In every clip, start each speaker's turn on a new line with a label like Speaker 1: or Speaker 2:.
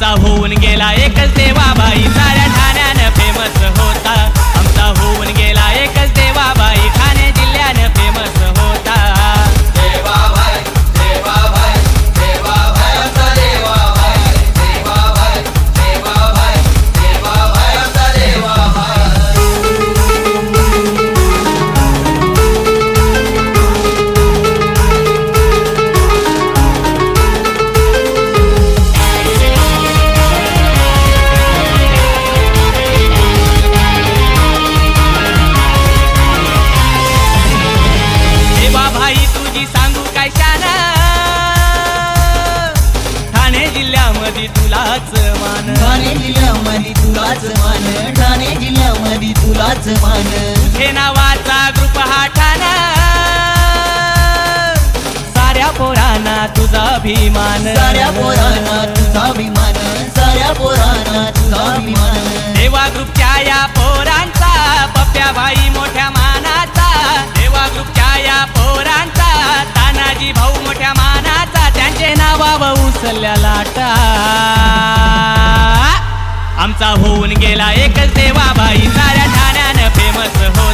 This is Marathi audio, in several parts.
Speaker 1: आमचा होऊन गेला एकच देवाबाई जिल्ह्यामध्ये तुलाच मान.
Speaker 2: ठाणे जिल्ह्यामध्ये तुलाच मान. ठाणे जिल्ह्यामध्ये तुलाच मान.
Speaker 1: हे नावाचा ग्रुप हा ठाणा. साऱ्या पोरांना तुझा अभिमान.
Speaker 2: साऱ्या पोरांना
Speaker 1: आमचा होऊन गेला एकच देवाबाई साऱ्या ठाण्यानं फेमस हो.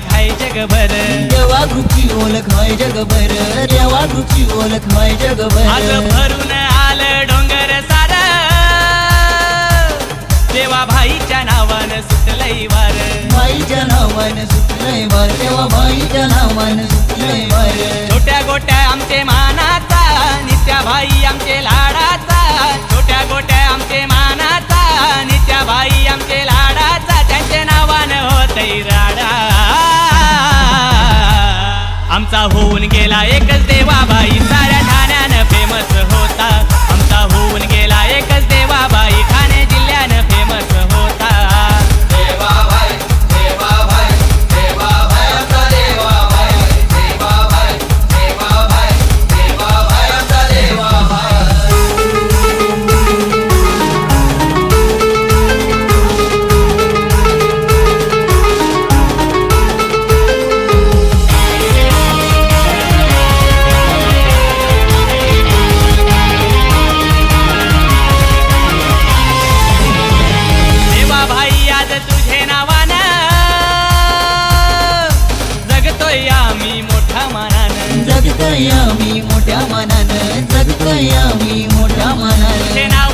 Speaker 1: ओळख हाय जगभर.
Speaker 2: देवा ग्रुपची ओळख हाय जगभर. देवा ग्रुपची ओळख हाय
Speaker 1: आज
Speaker 2: जगभर
Speaker 1: भरून आलं डोंगर सार. देवा भाईच्या नावानं सुटलंय वार.
Speaker 2: बाईच्या नावानं सुटलंय वार. देवा बाईच्या नावानं सुटलंय वार.
Speaker 1: छोट्या गोट्या आमचे मानाचा आमचा होऊन गेला एकच देवाबाई साऱ्या ठाण्यानं फेमस होता. जगतोय आम्ही मोठ्या मनानं
Speaker 2: जगतोय आम्ही मोठ्या मनानं.